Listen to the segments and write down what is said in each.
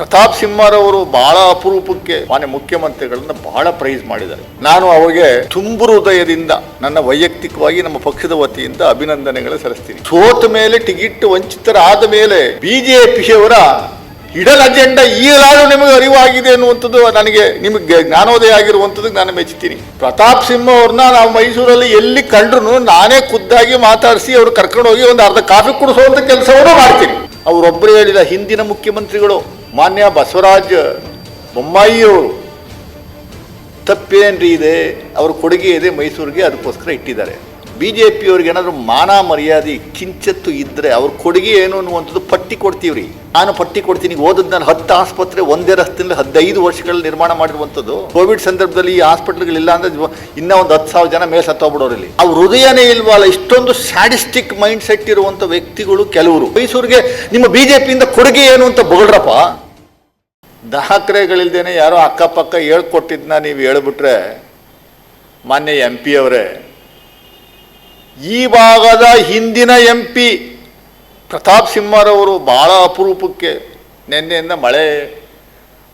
ಪ್ರತಾಪ್ ಸಿಂಹರವರು ಬಹಳ ಅಪರೂಪಕ್ಕೆ ಮಾನ್ಯ ಮುಖ್ಯಮಂತ್ರಿಗಳನ್ನ ಬಹಳ ಪ್ರೈಸ್ ಮಾಡಿದ್ದಾರೆ. ನಾನು ಅವಾಗೆ ತುಂಬು ಹೃದಯದಿಂದ ನನ್ನ ವೈಯಕ್ತಿಕವಾಗಿ ನಮ್ಮ ಪಕ್ಷದ ವತಿಯಿಂದ ಅಭಿನಂದನೆಗಳು ಸಲ್ಲಿಸ್ತೀನಿ. ಸೋತ ಮೇಲೆ ಟಿಕೆಟ್ ವಂಚಿತರಾದ ಮೇಲೆ ಬಿಜೆಪಿಯವರ ಇಡಲ್ ಅಜೆಂಡಾ ಈಗಲಾದ್ರೂ ನಿಮಗೆ ಅರಿವಾಗಿದೆ ಅನ್ನುವಂಥದ್ದು ನನಗೆ ನಿಮಗೆ ಜ್ಞಾನೋದಯ ಆಗಿರುವಂಥದ್ದು ನಾನು ಮೆಚ್ಚುತ್ತೀನಿ. ಪ್ರತಾಪ್ ಸಿಂಹ ಅವ್ರನ್ನ ನಾವು ಮೈಸೂರಲ್ಲಿ ಎಲ್ಲಿ ಕಂಡ್ರು ನಾನೇ ಖುದ್ದಾಗಿ ಮಾತಾಡಿಸಿ ಅವ್ರು ಕರ್ಕೊಂಡು ಹೋಗಿ ಒಂದು ಅರ್ಧ ಕಾಫಿ ಕುಡಿಸುವಂಥ ಕೆಲಸವನ್ನು ಮಾಡ್ತೀನಿ. ಅವರೊಬ್ಬರು ಹೇಳಿದ ಹಿಂದಿನ ಮುಖ್ಯಮಂತ್ರಿಗಳು ಮಾನ್ಯ ಬಸವರಾಜ್ ಬೊಮ್ಮಾಯಿಯವರು ತಪ್ಪೇನ್ರಿ ಇದೆ, ಅವ್ರ ಕೊಡುಗೆ ಇದೆ ಮೈಸೂರಿಗೆ, ಅದಕ್ಕೋಸ್ಕರ ಇಟ್ಟಿದ್ದಾರೆ. ಬಿ ಜೆ ಪಿಯವ್ರಿಗೆ ಏನಾದರೂ ಮಾನ ಮರ್ಯಾದೆ ಕಿಂಚತ್ತು ಇದ್ದರೆ ಅವ್ರ ಕೊಡುಗೆ ಏನು ಅನ್ನುವಂಥದ್ದು ಪಟ್ಟಿ ಕೊಡ್ತೀವ್ರಿ. ನಾನು ಪಟ್ಟಿ ಕೊಡ್ತೀನಿ ಓದದ್ ನಾನು ಹತ್ತು ಆಸ್ಪತ್ರೆ, ಒಂದೇ ರಸ್ತೆಯಲ್ಲಿ ಹದಿನೈದು ವರ್ಷಗಳಲ್ಲಿ ನಿರ್ಮಾಣ ಮಾಡಿರುವಂಥದ್ದು. ಕೋವಿಡ್ ಸಂದರ್ಭದಲ್ಲಿ ಈ ಹಾಸ್ಪಿಟ್ಲ್ಗಳಿಲ್ಲ ಜ- ಇನ್ನೂ ಒಂದು ಹತ್ತು ಸಾವಿರ ಜನ ಮೇಲೆ ಸತ್ತೋಗ್ಬಿಡೋರಲ್ಲಿ. ಅವ್ರ ಹೃದಯನೇ ಇಲ್ವಲ್ಲ, ಇಷ್ಟೊಂದು ಸ್ಯಾಡಿಸ್ಟಿಕ್ ಮೈಂಡ್ ಸೆಟ್ ಇರುವಂಥ ವ್ಯಕ್ತಿಗಳು ಕೆಲವರು. ಮೈಸೂರಿಗೆ ನಿಮ್ಮ ಬಿ ಜೆ ಪಿಯಿಂದ ಕೊಡುಗೆ ಏನು ಅಂತ ಬೊಗಳ್ರಪ್ಪ? ದಾಖಲೆಗಳಿಲ್ದೇನೆ ಯಾರೋ ಅಕ್ಕಪಕ್ಕ ಹೇಳ್ಕೊಟ್ಟಿದ್ನ ನೀವು ಹೇಳ್ಬಿಟ್ರೆ, ಮಾನ್ಯ ಎಂ ಪಿ ಅವರೇ, ಈ ಭಾಗದ ಹಿಂದಿನ ಎಂ ಪಿ ಪ್ರತಾಪ್ ಸಿಂಹರವರು ಬಹಳ ಅಪರೂಪಕ್ಕೆ ನಿನ್ನೆಯಿಂದ ಮಳೆ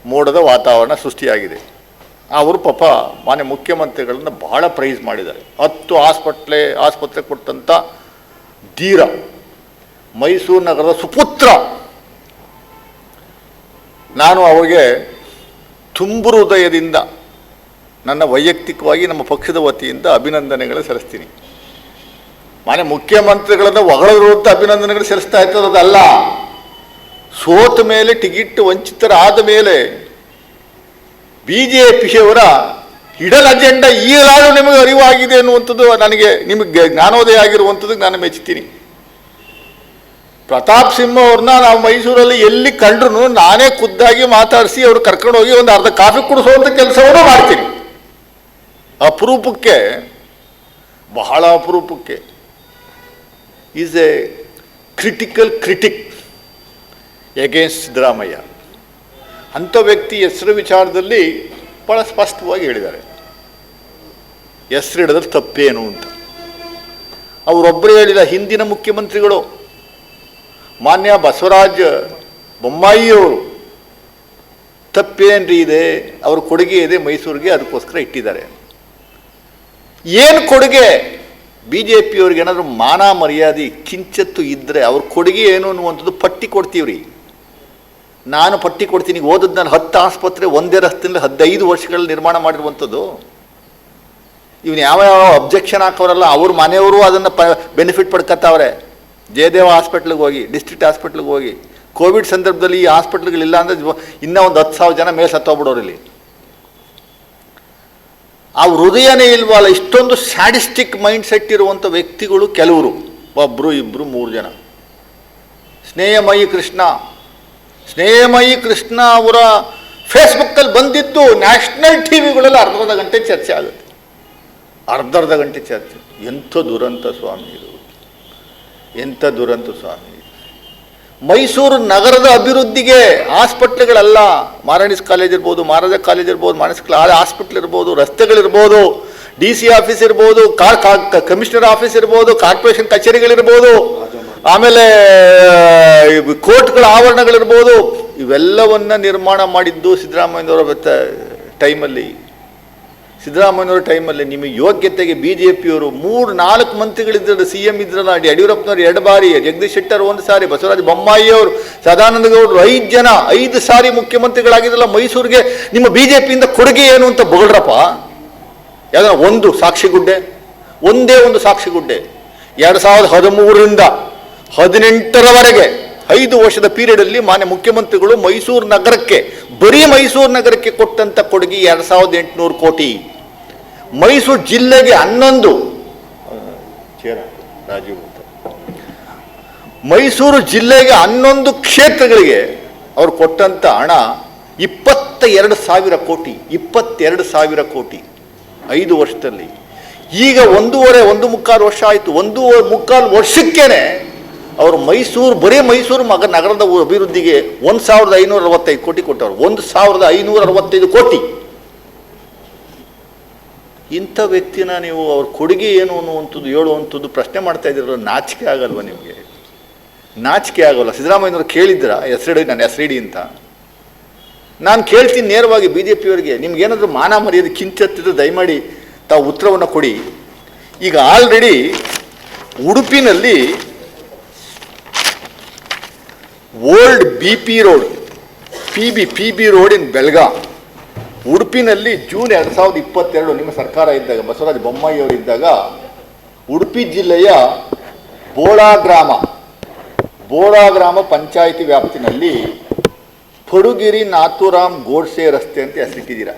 ಮೋಡದ ವಾತಾವರಣ ಸೃಷ್ಟಿಯಾಗಿದೆ. ಅವರು ಪಾಪ ಮಾನ್ಯ ಮುಖ್ಯಮಂತ್ರಿಗಳನ್ನ ಬಹಳ ಪ್ರೈಸ್ ಮಾಡಿದ್ದಾರೆ. ಹತ್ತು ಆಸ್ಪತ್ರೆ ಆಸ್ಪತ್ರೆ ಕೊಟ್ಟಂಥ ಧೀರ ಮೈಸೂರು ನಗರದ ಸುಪುತ್ರ ನಾನು ಅವರಿಗೆ ತುಂಬು ಹೃದಯದಿಂದ ನನ್ನ ವೈಯಕ್ತಿಕವಾಗಿ ನಮ್ಮ ಪಕ್ಷದ ವತಿಯಿಂದ ಅಭಿನಂದನೆಗಳು ಸಲ್ಲಿಸ್ತೀನಿ. ಮಾನ್ಯ ಮುಖ್ಯಮಂತ್ರಿಗಳನ್ನ ಒಗಳ ಅಂತ ಅಭಿನಂದನೆಗಳು ಸಲ್ಲಿಸ್ತಾ ಇರ್ತದೆ ಅದಲ್ಲ. ಸೋತ ಮೇಲೆ ಟಿಕೆಟ್ ವಂಚಿತರಾದ ಮೇಲೆ ಬಿ ಜೆ ಪಿಯವರ ಇಡಲ್ ಅಜೆಂಡಾ ಈಗಲಾದರೂ ನಿಮಗೆ ಅರಿವಾಗಿದೆ ಅನ್ನುವಂಥದ್ದು ನನಗೆ, ನಿಮಗೆ ಜ್ಞಾನೋದಯ ಆಗಿರುವಂಥದ್ದು ನಾನು ಮೆಚ್ಚುತ್ತೀನಿ ಪ್ರತಾಪ್ ಸಿಂಹ ಅವ್ರನ್ನ ನಾವು ಮೈಸೂರಲ್ಲಿ ಎಲ್ಲಿ ಕಂಡ್ರು ನಾನೇ ಖುದ್ದಾಗಿ ಮಾತಾಡಿಸಿ ಅವ್ರು ಕರ್ಕೊಂಡು ಹೋಗಿ ಒಂದು ಅರ್ಧ ಕಾಫಿ ಕುಡಿಸುವಂಥ ಕೆಲಸವನ್ನು ಮಾಡ್ತೀನಿ. ಅಪರೂಪಕ್ಕೆ, ಬಹಳ ಅಪರೂಪಕ್ಕೆ, is a critical critic against Siddaramaiah. ಅಂಥ ವ್ಯಕ್ತಿ ಹೆಸರು ವಿಚಾರದಲ್ಲಿ ಭಾಳ ಸ್ಪಷ್ಟವಾಗಿ ಹೇಳಿದ್ದಾರೆ. ಹೆಸರು ಹಿಡಿದ್ರೆ ತಪ್ಪೇನು ಅಂತ. ಅವರೊಬ್ಬರು ಹೇಳಿದ ಹಿಂದಿನ ಮುಖ್ಯಮಂತ್ರಿಗಳು ಮಾನ್ಯ ಬಸವರಾಜ ಬೊಮ್ಮಾಯಿಯವರು ತಪ್ಪೇನ್ರಿ ಇದೆ, ಅವ್ರ ಕೊಡುಗೆ ಇದೆ ಮೈಸೂರಿಗೆ, ಅದಕ್ಕೋಸ್ಕರ ಇಟ್ಟಿದ್ದಾರೆ. ಏನು ಕೊಡುಗೆ? ಬಿ ಜೆ ಪಿಯವ್ರಿಗೆ ಏನಾದರೂ ಮಾನ ಮರ್ಯಾದೆ, ಕಿಂಚತ್ತು ಇದ್ದರೆ ಅವ್ರ ಕೊಡುಗೆ ಏನು ಅನ್ನುವಂಥದ್ದು ಪಟ್ಟಿ ಕೊಡ್ತೀವ್ರಿ. ನಾನು ಪಟ್ಟಿ ಕೊಡ್ತೀನಿ ಓದದ್ ನಾನು ಹತ್ತು ಆಸ್ಪತ್ರೆ ಒಂದೇ ರಸ್ತೆಯಲ್ಲಿ ಹದಿನೈದು ವರ್ಷಗಳಲ್ಲಿ ನಿರ್ಮಾಣ ಮಾಡಿರುವಂಥದ್ದು. ಇವನು ಯಾವ ಯಾವ ಅಬ್ಜೆಕ್ಷನ್ ಹಾಕೋರಲ್ಲ ಅವ್ರ ಮನೆಯವರು ಅದನ್ನು ಪ ಬೆನಿಫಿಟ್ ಪಡ್ಕತ್ತಾವ್ರೆ. ಜಯದೇವ ಹಾಸ್ಪಿಟ್ಲಿಗೆ ಹೋಗಿ, ಡಿಸ್ಟ್ರಿಕ್ಟ್ ಹಾಸ್ಪಿಟ್ಲಿಗೆ ಹೋಗಿ, ಕೋವಿಡ್ ಸಂದರ್ಭದಲ್ಲಿ ಈ ಹಾಸ್ಪಿಟ್ಲ್ಗಳಿಲ್ಲ ಅಂದರೆ ಇನ್ನೂ ಒಂದು ಹತ್ತು ಸಾವಿರ ಜನ ಮೇಲೆ ಸತ್ತೋಗ್ಬಿಡೋರಲ್ಲಿ ಆ ಹೃದಯನೇ ಇಲ್ವಲ್ಲ, ಇಷ್ಟೊಂದು ಸ್ಯಾಡಿಸ್ಟಿಕ್ ಮೈಂಡ್ ಸೆಟ್ ಇರುವಂಥ ವ್ಯಕ್ತಿಗಳು ಕೆಲವರು. ಒಬ್ಬರು ಇಬ್ಬರು ಮೂರು ಜನ. ಸ್ನೇಹಮಯಿ ಕೃಷ್ಣ. ಸ್ನೇಹಮಯಿ ಕೃಷ್ಣ ಅವರ ಫೇಸ್ಬುಕ್ಕಲ್ಲಿ ಬಂದಿದ್ದು ನ್ಯಾಷನಲ್ ಟಿ ವಿಗಳಲ್ಲಿ ಅರ್ಧರ್ಧ ಗಂಟೆ ಚರ್ಚೆ ಆಗುತ್ತೆ. ಅರ್ಧರ್ಧ ಗಂಟೆ ಚರ್ಚೆ. ಎಂಥ ದುರಂತ ಸ್ವಾಮಿ ಎಂಥ ದುರಂತ ಸ್ವಾಮಿ. ಮೈಸೂರು ನಗರದ ಅಭಿವೃದ್ಧಿಗೆ ಆಸ್ಪತ್ರೆಗಳಲ್ಲ ಮಾರಾಣಿಸ್ ಕಾಲೇಜ್ ಇರ್ಬೋದು ಮಹಾರಾಜ ಕಾಲೇಜ್ ಇರ್ಬೋದು ಮಾನಸಿಕ ಹಾಸ್ಪಿಟ್ಲ್ ಇರ್ಬೋದು, ರಸ್ತೆಗಳಿರ್ಬೋದು, ಡಿ ಸಿ ಆಫೀಸ್ ಇರ್ಬೋದು, ಕಾರ್ ಕಮಿಷನರ್ ಆಫೀಸ್ ಇರ್ಬೋದು, ಕಾರ್ಪೊರೇಷನ್ ಕಚೇರಿಗಳಿರ್ಬೋದು, ಆಮೇಲೆ ಕೋರ್ಟ್ಗಳ ಆವರಣಗಳಿರ್ಬೋದು, ಇವೆಲ್ಲವನ್ನ ನಿರ್ಮಾಣ ಮಾಡಿದ್ದು ಸಿದ್ದರಾಮಯ್ಯನವರ ಟೈಮಲ್ಲಿ. ಸಿದ್ದರಾಮಯ್ಯನವರ ಟೈಮಲ್ಲಿ ನಿಮ್ಮ ಯೋಗ್ಯತೆಗೆ ಬಿ ಜೆ ಪಿಯವರು ಮೂರು, ನಾಲ್ಕು ಮಂತ್ರಿಗಳಿದ್ದರು ಸಿ ಎಂ ಇದ್ರಲ್ಲ ಯಡಿಯೂರಪ್ಪನವರು ಎರಡು ಬಾರಿ, ಜಗದೀಶ್ ಶೆಟ್ಟರ್ ಒಂದು ಸಾರಿ, ಬಸವರಾಜ ಬೊಮ್ಮಾಯಿ ಅವರು, ಸದಾನಂದ ಗೌಡರು ಐದು ಜನ, ಐದು ಸಾರಿ ಮುಖ್ಯಮಂತ್ರಿಗಳಾಗಿದ್ರಲ್ಲ ಮೈಸೂರಿಗೆ, ನಿಮ್ಮ ಬಿ ಜೆ ಪಿಯಿಂದ ಕೊಡುಗೆ ಏನು ಅಂತ ಬೊಗಳ್ರಪ್ಪ? ಯಾಕಂದ್ರೆ ಒಂದು ಸಾಕ್ಷಿಗುಡ್ಡೆ ಒಂದೇ ಒಂದು ಸಾಕ್ಷಿಗುಡ್ಡೆ ಎರಡು ಸಾವಿರದ ಹದಿಮೂರರಿಂದ ಹದಿನೆಂಟರವರೆಗೆ, ಐದು ವರ್ಷದ ಪೀರಿಯಡಲ್ಲಿ ಮಾನ್ಯ ಮುಖ್ಯಮಂತ್ರಿಗಳು ಮೈಸೂರು ನಗರಕ್ಕೆ, ಬರೀ ಮೈಸೂರು ನಗರಕ್ಕೆ ಕೊಟ್ಟಂತ ಕೊಡುಗೆ ಎರಡು ಸಾವಿರದ ಎಂಟುನೂರು ಕೋಟಿ. ಮೈಸೂರು ಜಿಲ್ಲೆಗೆ ಹನ್ನೊಂದು. ರಾಜೀವ್ ಅಂತ. ಮೈಸೂರು ಜಿಲ್ಲೆಗೆ ಹನ್ನೊಂದು ಕ್ಷೇತ್ರಗಳಿಗೆ ಅವರು ಕೊಟ್ಟಂತ ಹಣ ಇಪ್ಪತ್ತ ಎರಡು ಸಾವಿರ ಕೋಟಿ ಇಪ್ಪತ್ತೆರಡು ಸಾವಿರ ಕೋಟಿ ಐದು ವರ್ಷದಲ್ಲಿ. ಈಗ ಒಂದೂವರೆ ಒಂದು ಮುಕ್ಕಾಲು ವರ್ಷ ಆಯಿತು. ಒಂದು ಮುಕ್ಕಾಲು ವರ್ಷಕ್ಕೇನೆ ಅವರು ಮೈಸೂರು ಬರೀ ಮೈಸೂರು ಮಗ ನಗರದ ಅಭಿವೃದ್ಧಿಗೆ ಒಂದು ಸಾವಿರದ ಐನೂರ ಅರವತ್ತೈದು ಕೋಟಿ ಕೊಟ್ಟವರು. ಒಂದು ಸಾವಿರದ ಐನೂರ ಅರವತ್ತೈದು ಕೋಟಿ. ಇಂಥ ವ್ಯಕ್ತಿನ ನೀವು ಅವ್ರ ಕೊಡುಗೆ ಏನು ಅನ್ನುವಂಥದ್ದು ಹೇಳುವಂಥದ್ದು ಪ್ರಶ್ನೆ ಮಾಡ್ತಾ ಇದ್ದೀರಲ್ಲ, ನಾಚಿಕೆ ಆಗಲ್ವ ನಿಮಗೆ? ನಾಚಿಕೆ ಆಗೋಲ್ಲ. ಸಿದ್ದರಾಮಯ್ಯನವರು ಕೇಳಿದ್ರ ನನ್ನ ಹೆಸರಿಡಿ ಅಂತ? ನಾನು ಕೇಳ್ತೀನಿ ನೇರವಾಗಿ ಬಿ ಜೆ ಪಿಯವರಿಗೆ ನಿಮ್ಗೇನಾದರೂ ಮಾನ ಮರ್ಯಾದೆ ಕಿಂಚತ್ತಿದ್ರೆ ದಯಮಾಡಿ ತಾವು ಉತ್ತರವನ್ನು ಕೊಡಿ. ಈಗ already ಉಡುಪಿನಲ್ಲಿ old B P road P B P B road in Belgaum ಉಡುಪಿನಲ್ಲಿ June ಎರಡು ಸಾವಿರದ ಇಪ್ಪತ್ತೆರಡು ನಿಮ್ಮ ಸರ್ಕಾರ ಇದ್ದಾಗ, ಬಸವರಾಜ ಬೊಮ್ಮಾಯಿಯವರಿದ್ದಾಗ ಉಡುಪಿ ಜಿಲ್ಲೆಯ ಬೋಳಾ ಗ್ರಾಮ ಬೋಳಾ ಗ್ರಾಮ ಪಂಚಾಯಿತಿ ವ್ಯಾಪ್ತಿನಲ್ಲಿ ಪಡುಗಿರಿ ನಾಥುರಾಮ್ ಗೋಡ್ಸೆ ರಸ್ತೆ ಅಂತ ಹೆಸರಿಟ್ಟಿದ್ದೀರಾ.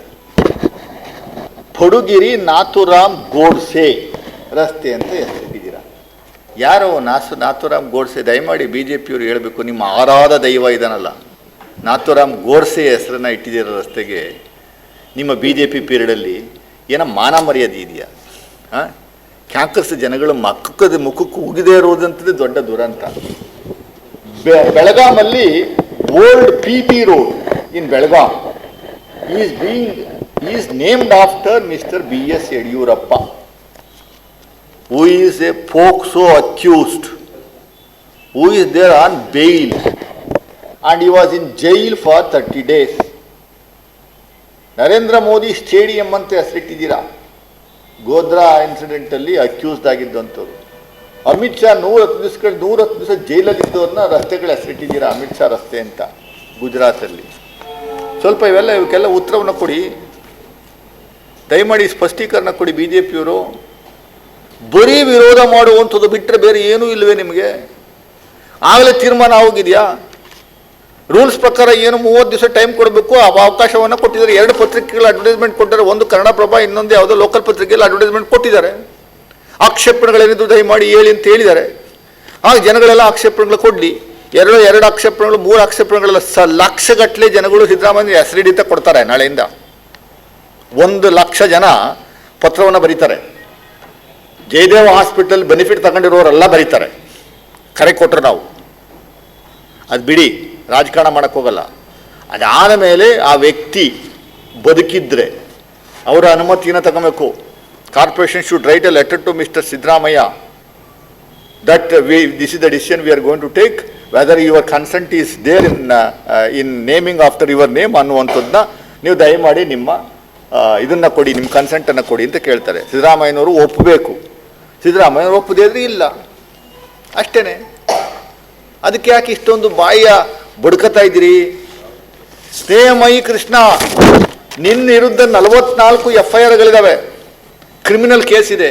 ಪಡುಗಿರಿ ನಾಥುರಾಮ್ ಗೋಡ್ಸೆ ರಸ್ತೆ ಅಂತ ಹೆಸರಿಟ್ಟಿದ್ದೀರಾ. ಯಾರೋ ನಾಸು, ನಾಥುರಾಮ್ ಗೋಡ್ಸೆ? ದಯಮಾಡಿ ಬಿ ಜೆ ಪಿಯವರು ಹೇಳಬೇಕು, ನಿಮ್ಮ ಆರಾಧ ದೈವ ಇದನ್ನಲ್ಲ. ನಾಥುರಾಮ್ ಗೋಡ್ಸೆ ಹೆಸರನ್ನ ಇಟ್ಟಿದ್ದೀರ ರಸ್ತೆಗೆ. ನಿಮ್ಮ ಬಿ ಜೆ ಪಿ ಪೀರಿಯಡಲ್ಲಿ ಏನೋ ಮಾನ ಮರ್ಯಾದೆ ಇದೆಯಾ? ಹಾಂ? ಕ್ಯಾಂಕಸ್ ಜನಗಳು ಮಕ್ಕದ ಮುಖಕ್ಕೆ ಉಗಿದೇ ಇರೋದಂಥದ್ದು ದೊಡ್ಡ ದುರಂತ. ಬೆ- ಬೆಳಗಾಮಲ್ಲಿ old P P road in Belgaum is being is named after Mister B S Yediyurappa who is a POCSO accused who is there on bail and he was in jail for 30 days. Narendra Modi stadium ಅಂತ ಹೆಸರಿಟ್ಟಿದ್ದೀರಾ? ಗೋಧ್ರಾ ಇನ್ಸಿಡೆಂಟಲ್ಲಿ accused ಆಗಿದ್ದಂಥವ್ರು. ಅಮಿತ್ ಶಾ ನೂರ ಹತ್ತು ದಿವಸಗಳು ನೂರ ಹತ್ತು ದಿವಸ ಜೈಲಲ್ಲಿದ್ದವ್ರನ್ನ ರಸ್ತೆಗಳ ಹೆಸರಿಟ್ಟಿದ್ದೀರಾ ಅಮಿತ್ ಶಾ ರಸ್ತೆ ಅಂತ ಗುಜರಾತಲ್ಲಿ? ಸ್ವಲ್ಪ ಇವೆಲ್ಲ, ಇವಕ್ಕೆಲ್ಲ ಉತ್ತರವನ್ನು ಕೊಡಿ. ದಯಮಾಡಿ ಸ್ಪಷ್ಟೀಕರಣ ಕೊಡಿ ಬಿ ಜೆ ಪಿಯವರು ಬರೀ ವಿರೋಧ ಮಾಡುವಂಥದ್ದು ಬಿಟ್ಟರೆ ಬೇರೆ ಏನೂ ಇಲ್ಲವೇ ನಿಮಗೆ? ಆಗಲೇ ತೀರ್ಮಾನ ಆಗೋಗಿದೆಯಾ? ರೂಲ್ಸ್ ಪ್ರಕಾರ ಏನು ಮೂವತ್ತು ದಿವಸ ಟೈಮ್ ಕೊಡಬೇಕು, ಆ ಅವಕಾಶವನ್ನು ಕೊಟ್ಟಿದ್ದಾರೆ. ಎರಡು ಪತ್ರಿಕೆಗಳ ಅಡ್ವರ್ಟೈಸ್ಮೆಂಟ್ ಕೊಟ್ಟಿದ್ದಾರೆ. ಒಂದು ಕನ್ನಡಪ್ರಭ, ಇನ್ನೊಂದು ಯಾವುದೋ ಲೋಕಲ್ ಪತ್ರಿಕೆಯಲ್ಲಿ ಅಡ್ವರ್ಟೈಸ್ಮೆಂಟ್ ಕೊಟ್ಟಿದ್ದಾರೆ. ಆಕ್ಷೇಪಣೆಗಳೇನಿದ್ದು ದಯಮಾಡಿ ಹೇಳಿ ಅಂತ ಹೇಳಿದ್ದಾರೆ. ಆಗ ಜನಗಳೆಲ್ಲ ಆಕ್ಷೇಪಣೆಗಳು ಕೊಡಲಿ. ಎರಡು ಎರಡು ಆಕ್ಷೇಪಣೆಗಳು, ಮೂರು ಆಕ್ಷೇಪಣೆಗಳೆಲ್ಲ ಸ, ಲಕ್ಷಗಟ್ಟಲೆ ಜನಗಳು ಸಿದ್ದರಾಮಯ್ಯ ಹೆಸರಿಡಿತ ಕೊಡ್ತಾರೆ ನಾಳೆಯಿಂದ. ಒಂದು ಲಕ್ಷ ಜನ ಪತ್ರವನ್ನು ಬರೀತಾರೆ. ಜಯದೇವ ಹಾಸ್ಪಿಟಲ್ ಬೆನಿಫಿಟ್ ತಗೊಂಡಿರೋರೆಲ್ಲ ಬರೀತಾರೆ. ಕರೆ ಕೊಟ್ಟರು ನಾವು. ಅದು ಬಿಡಿ. ರಾಜಕಾರಣ ಮಾಡೋಕ್ಕೋಗಲ್ಲ ಹೋಗಲ್ಲ. ಅದಾದ ಮೇಲೆ ಆ ವ್ಯಕ್ತಿ ಬದುಕಿದ್ರೆ ಅವರ ಅನುಮತಿಯನ್ನು ತಗೋಬೇಕು. Corporation should write a letter to Mister Siddaramaiah that we this is the decision we are going to take whether your consent is there in in naming after your name ಅನ್ನುವಂಥದ್ದನ್ನ ನೀವು ದಯಮಾಡಿ ನಿಮ್ಮ ಇದನ್ನು ಕೊಡಿ, ನಿಮ್ಮ ಕನ್ಸೆಂಟನ್ನು ಕೊಡಿ ಅಂತ ಕೇಳ್ತಾರೆ. ಸಿದ್ದರಾಮಯ್ಯನವರು ಒಪ್ಪಬೇಕು ಸಿದ್ದರಾಮಯ್ಯನವರು ಒಪ್ಪದೇ ಇಲ್ಲ. ಅಷ್ಟೇ ಅದಕ್ಕೆ ಯಾಕೆ ಇಷ್ಟೊಂದು ಬಾಯಿಯ ಬಡ್ಕತಾ ಇದ್ದೀರಿ. ಸ್ನೇಹಮಯಿ ಕೃಷ್ಣ, ನಿನ್ನ ವಿರುದ್ಧ ನಲವತ್ನಾಲ್ಕು ಎಫ್ ಐ ಆರ್ಗಳಿದ್ದಾವೆ ಕ್ರಿಮಿನಲ್ ಕೇಸ್ ಇದೆ.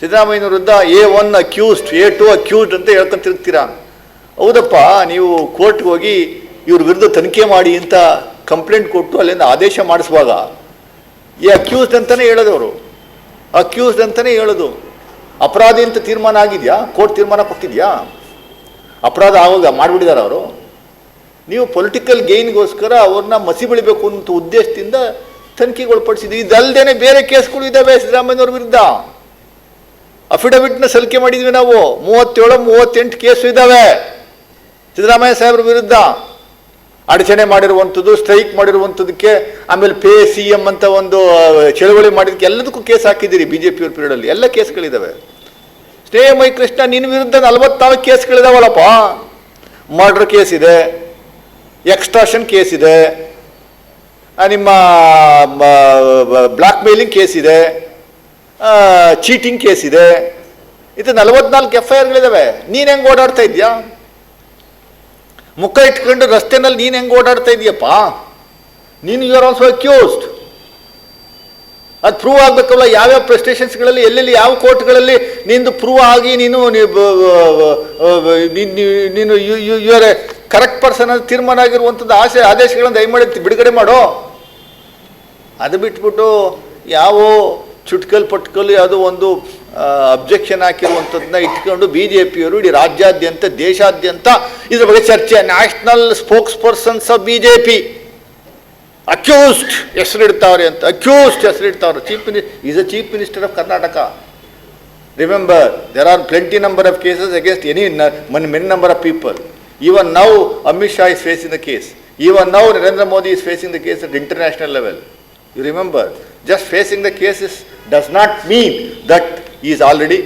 ಸಿದ್ದರಾಮಯ್ಯನ ವಿರುದ್ಧ A one accused, A two accused ಅಂತ ಹೇಳ್ಕೊಂತಿರ್ತೀರಾ? ಹೌದಪ್ಪ, ನೀವು ಕೋರ್ಟ್ಗೆ ಹೋಗಿ ಇವ್ರ ವಿರುದ್ಧ ತನಿಖೆ ಮಾಡಿ ಅಂತ ಕಂಪ್ಲೇಂಟ್ ಕೊಟ್ಟು ಅಲ್ಲಿಂದ ಆದೇಶ ಮಾಡಿಸುವಾಗ, ಈ ಅಕ್ಯೂಸ್ಡ್ ಅಂತಲೇ ಹೇಳೋದು ಅವರು. ಅಕ್ಯೂಸ್ಡ್ ಅಂತಲೇ ಹೇಳೋದು. ಅಪರಾಧಿ ಅಂತ ತೀರ್ಮಾನ ಆಗಿದೆಯಾ? ಕೋರ್ಟ್ ತೀರ್ಮಾನ ಕೊಟ್ಟಿದ್ಯಾ? ಅಪರಾಧ ಆಗೋಗ ಮಾಡಿಬಿಟ್ಟಿದ್ದಾರೆ ಅವರು. ನೀವು ಪೊಲಿಟಿಕಲ್ ಗೇನ್ಗೋಸ್ಕರ ಅವ್ರನ್ನ ಮಸಿ ಬೆಳಿಬೇಕು ಅಂತ ಉದ್ದೇಶದಿಂದ ತನಿಖೆಗೆ ಒಳಪಡಿಸಿದ್ವಿ ಇದಲ್ದೇನೆ ಬೇರೆ ಕೇಸ್ಗಳು ಇದ್ದಾವೆ ಸಿದ್ದರಾಮಯ್ಯವ್ರ ವಿರುದ್ಧ. ಅಫಿಡವಿಟ್ನ ಸಲ್ಲಿಕೆ ಮಾಡಿದ್ವಿ ನಾವು. ಮೂವತ್ತೇಳು, ಮೂವತ್ತೆಂಟು ಕೇಸು ಇದ್ದಾವೆ ಸಿದ್ದರಾಮಯ್ಯ ಸಾಹೇಬ್ರ ವಿರುದ್ಧ. ಅಡಚಣೆ ಮಾಡಿರುವಂಥದ್ದು ಸ್ಟ್ರೈಕ್ ಮಾಡಿರುವಂಥದ್ದಕ್ಕೆ ಆಮೇಲೆ ಪೇ ಸಿ ಎಂ ಅಂತ ಒಂದು ಚಳುವಳಿ ಮಾಡಿದ್ದಕ್ಕೆ ಎಲ್ಲದಕ್ಕೂ ಕೇಸ್ ಹಾಕಿದ್ದೀರಿ ಬಿ ಜೆ ಪಿಯವ್ರ ಪೀರಿಯಡಲ್ಲಿ. ಎಲ್ಲ ಕೇಸ್ಗಳಿದ್ದಾವೆ ಸ್ನೇಹಮೈ ಕೃಷ್ಣ ನಿನ್ನ ವಿರುದ್ಧ ನಲವತ್ತಾರು ಕೇಸ್ಗಳಿದಾವಲ್ಲಪ್ಪ. ಮರ್ಡ್ರ್ ಕೇಸ್ ಇದೆ. ಎಕ್ಸ್ಟ್ರಾಷನ್ ಕೇಸ್ ಇದೆ. ನಿಮ್ಮ ಬ್ಲಾಕ್ ಮೇಲಿಂಗ್ ಕೇಸ್ ಇದೆ. ಚೀಟಿಂಗ್ ಕೇಸ್ ಇದೆ. ಇದು ನಲವತ್ನಾಲ್ಕು ಎಫ್ ಐ ಆರ್ಗಳಿದ್ದಾವೆ ನೀನು ಹೆಂಗೆ ಓಡಾಡ್ತಾ ಇದೆಯಾ ಮುಖ ಇಟ್ಕೊಂಡು ರಸ್ತೆನಲ್ಲಿ ನೀನು ಹೆಂಗೆ ಓಡಾಡ್ತಾ ಇದೆಯಪ್ಪ ನೀನು ಯು ಆರ್ ಆಲ್ಸೋ ಅಕ್ಯೂಸ್ಡ್ ಅದು ಪ್ರೂವ್ ಆಗಬೇಕಲ್ಲ ಯಾವ್ಯಾವ ಪ್ರೆಸ್ಟೇಷನ್ಸ್ಗಳಲ್ಲಿ ಎಲ್ಲೆಲ್ಲಿ ಯಾವ ಕೋರ್ಟ್ಗಳಲ್ಲಿ ನಿಂದು ಪ್ರೂವ್ ಆಗಿ ನೀನು ನೀನು you you you are correct person ಅಂತ ತೀರ್ಮಾನ ಆಗಿರುವಂಥದ್ದು ಆಸೆ, ಆದೇಶಗಳನ್ನು ದಯಮಾಡಿ ಬಿಡುಗಡೆ ಮಾಡೋ. ಅದು ಬಿಟ್ಬಿಟ್ಟು ಯಾವ ಚುಟ್ಕಲ್ ಪಟ್ಕಲ್ ಯಾವುದೋ ಒಂದು ಅಬ್ಜೆಕ್ಷನ್ ಹಾಕಿರುವಂಥದ್ದನ್ನ ಇಟ್ಕೊಂಡು ಬಿ ಜೆ ಪಿಯವರು ಇಡೀ ರಾಜ್ಯಾದ್ಯಂತ, ದೇಶಾದ್ಯಂತ ಇದ್ರ ಬಗ್ಗೆ ಚರ್ಚೆ. National spokespersons of B J P accused ಹೆಸರಿಡ್ತಾವ್ರೆ ಅಂತ accused ಹೆಸರಿಡ್ತಾವ್ರೆ chief minis is a chief minister of Karnataka remember there are plenty number of cases against any man men number of people even now Amit Shah is facing the case even now Narendra Modi is facing the case at international level you remember just facing the cases does not mean that is already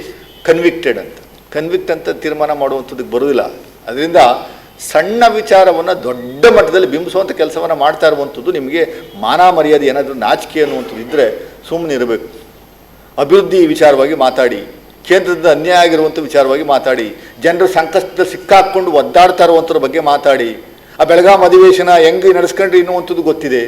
convicted ಅಂತ. Convict ಅಂತ ತೀರ್ಮಾನ ಮಾಡುವಂಥದ್ದಕ್ಕೆ ಬರೋದಿಲ್ಲ ಅದರಿಂದ ಸಣ್ಣ ವಿಚಾರವನ್ನು ದೊಡ್ಡ ಮಟ್ಟದಲ್ಲಿ ಬಿಂಬಿಸುವಂಥ ಕೆಲಸವನ್ನು ಮಾಡ್ತಾ ಇರುವಂಥದ್ದು ನಿಮಗೆ ಮಾನ ಮರ್ಯಾದೆ ಏನಾದರೂ ನಾಚಿಕೆ ಅನ್ನುವಂಥದ್ದು ಇದ್ದರೆ ಸುಮ್ಮನೆ ಇರಬೇಕು ಅಭಿವೃದ್ಧಿ ವಿಚಾರವಾಗಿ ಮಾತಾಡಿ. ಕೇಂದ್ರದಿಂದ ಅನ್ಯಾಯ ಆಗಿರುವಂಥ ವಿಚಾರವಾಗಿ ಮಾತಾಡಿ. ಜನರು ಸಂಕಷ್ಟದ ಸಿಕ್ಕಾಕ್ಕೊಂಡು ಒದ್ದಾಡ್ತಾ ಇರುವಂಥದ್ರ ಬಗ್ಗೆ ಮಾತಾಡಿ. ಆ ಬೆಳಗಾಂ ಅಧಿವೇಶನ ಹೆಂಗೆ ನಡೆಸ್ಕೊಂಡ್ರಿ ಅನ್ನುವಂಥದ್ದು ಗೊತ್ತಿದೆ.